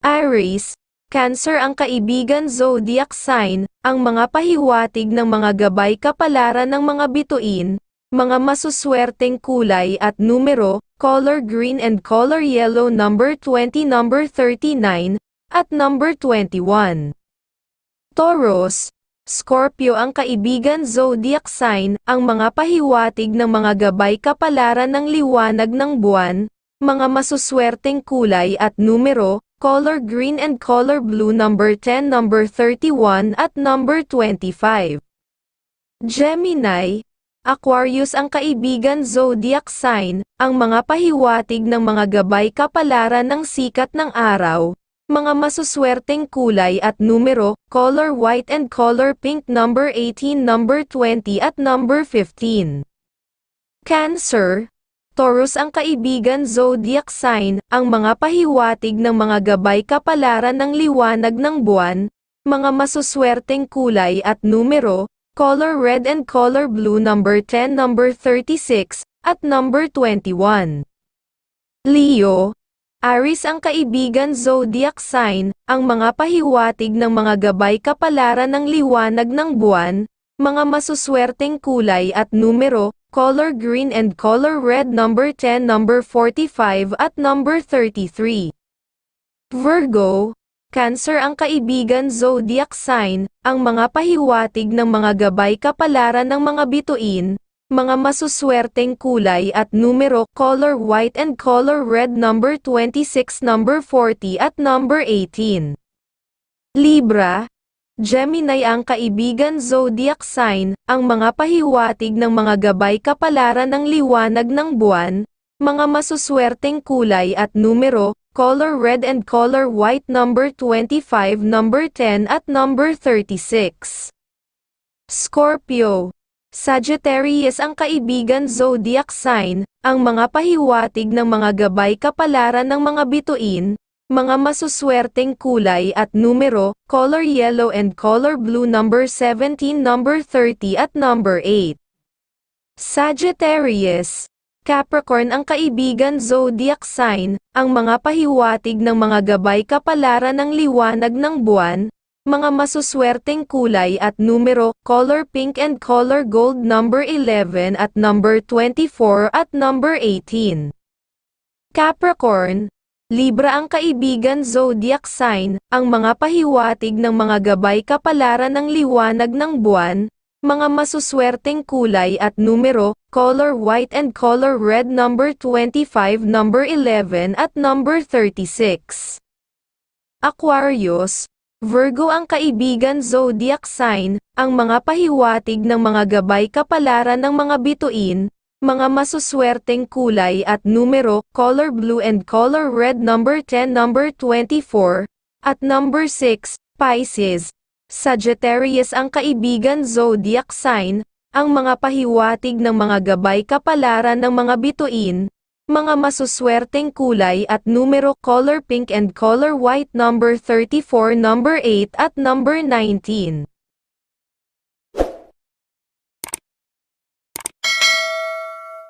Aries, Cancer ang kaibigan zodiac sign, ang mga pahiwatig ng mga gabay kapalaran ng mga bituin, mga masuswerteng kulay at numero, color green and color yellow number 20 number 39, at number 21. Taurus, Scorpio ang kaibigan zodiac sign, ang mga pahiwatig ng mga gabay kapalaran ng liwanag ng buwan, mga masuswerteng kulay at numero, color green and color blue number 10 number 31 at number 25. Gemini, Aquarius ang kaibigan zodiac sign, ang mga pahiwatig ng mga gabay kapalaran ng sikat ng araw, mga masuswerteng kulay at numero, color white and color pink number 18 number 20 at number 15. Cancer, Taurus ang kaibigan zodiac sign, ang mga pahiwatig ng mga gabay kapalaran ng liwanag ng buwan, mga masuswerteng kulay at numero, color red and color blue number 10 number 36, at number 21. Leo, Aris ang kaibigan zodiac sign, ang mga pahiwatig ng mga gabay kapalaran ng liwanag ng buwan, mga masuswerteng kulay at numero, color green and color red number 10 number 45 at number 33. Virgo, Cancer ang kaibigan zodiac sign, ang mga pahiwatig ng mga gabay kapalaran ng mga bituin, mga masuswerteng kulay at numero, color white and color red number 26 number 40 at number 18. Libra, Gemini ang kaibigan zodiac sign, ang mga pahiwatig ng mga gabay kapalaran ng liwanag ng buwan, mga masuswerteng kulay at numero, color red and color white number 25 number 10 at number 36. Scorpio, Sagittarius ang kaibigan zodiac sign, ang mga pahiwatig ng mga gabay kapalaran ng mga bituin, mga masuswerteng kulay at numero, color yellow and color blue number 17 number 30 at number 8. Sagittarius, Capricorn ang kaibigan zodiac sign, ang mga pahiwatig ng mga gabay kapalaran ng liwanag ng buwan, mga masuswerteng kulay at numero, color pink and color gold number 11 at number 24 at number 18. Capricorn, Libra ang kaibigan zodiac sign, ang mga pahiwatig ng mga gabay kapalaran ng liwanag ng buwan, mga masuswerteng kulay at numero, color white and color red number 25 number 11 at number 36. Aquarius, Virgo ang kaibigan zodiac sign, ang mga pahiwatig ng mga gabay kapalaran ng mga bituin, mga masuswerteng kulay at numero, color blue and color red number 10 number 24, at number 6, Pisces. Sagittarius ang kaibigan zodiac sign, ang mga pahiwatig ng mga gabay kapalaran ng mga bituin, mga masuswerteng kulay at numero color pink and color white number 34 number 8 at number 19.